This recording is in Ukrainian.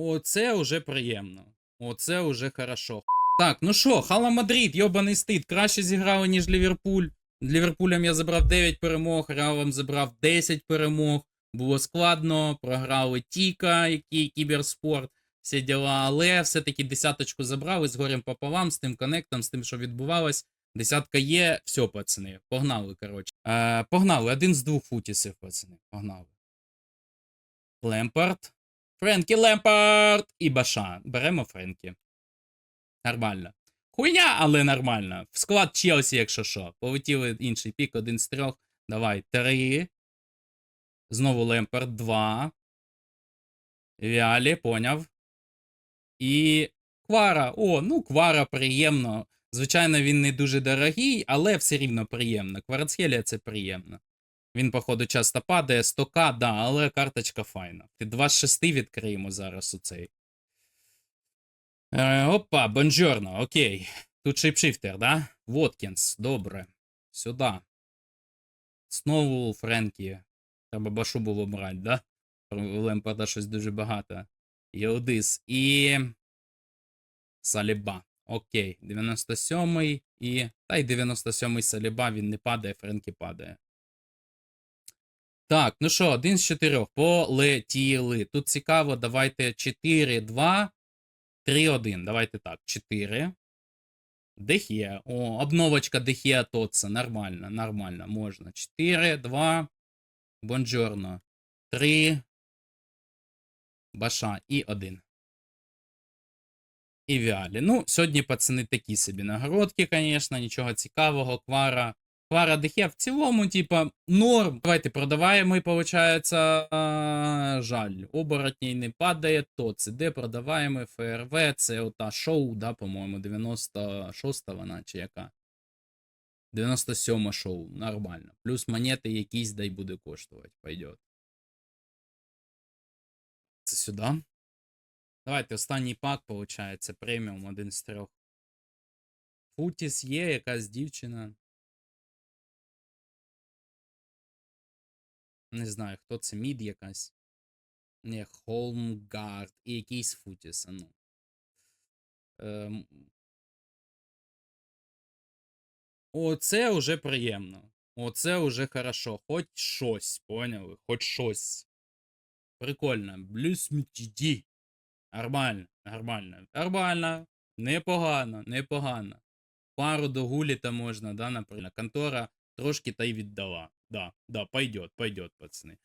Оце уже приємно. Оце уже хорошо. Так, ну що, Хала Мадрид, йобаний стид, краще зіграли, ніж Ліверпуль. Ліверпулем я забрав 9 перемог, Реалом забрав 10 перемог. Було складно, програли Тіка, який кіберспорт, всі діла, але все-таки десяточку забрали з горем пополам, з тим коннектом, з тим, що відбувалось. Десятка є, все, пацани, погнали, коротше. Е, погнали, один з двох футісів, пацани, погнали. Лемпард. Френкі Лемпард і Баша. Беремо Френкі. Нормально. Хуйня, але нормально. В склад Челсі, якщо що. Полетіли інший пік, один з трьох. Давай, три. Знову Лемпард, два. Віалі, поняв. І Квара. О, ну Квара приємно. Звичайно, він не дуже дорогий, але все рівно приємно. Кварацхелія це приємно. Він, походу, часто падає, 100к, да, але карточка файна. Ти 2 з 6 відкриємо зараз у цей. Е, опа, бонжорно, окей. Тут шейпшифтер, да? Воткінс, добре. Сюди. Знову Френкі. Треба башу було брати, да? Лемпарда щось дуже багато. Єодис і. Саліба. Окей. 97-й і. Та й 97-й Саліба, він не падає, Френкі падає. Так, ну що, один з чотирьох. Полетіли. Тут цікаво, давайте 4, 2, 3, 1. Давайте так. 4. Дехія. О, обновочка Дехія Тотса. Нормально, нормально, можна. 4, 2. Бонджорно. 3. Баша і 1. І Віалі. Ну, сьогодні, пацани, такі собі нагородки, звісно, нічого цікавого. Квара. Квара Дехе в цілому, типа, норм. Давайте продаваємо, і виходить, жаль. Оборотній не падає, то де продаваємо ФРВ, це ота шоу, да, по-моєму, 96 вона чи яка. 97 шоу, нормально. Плюс монети якісь дай буде коштувати, пойдет. Це сюди. Давайте останній пак, виходить, преміум один з трьох. Футіс є, якась дівчина. Не знаю, хто це мід якась. Не, Холмгард і якийсь Футіс, ну. Ем... Оце уже приємно. Оце уже хорошо. Хоч щось, поняли? Хоч щось. Прикольно. Блюс мітіді. Нормально, нормально. Нормально. Непогано, непогано. Пару до гуліта можна, да, наприклад. Контора трошки та й віддала. Да, да, пойдет, пойдет, пацани.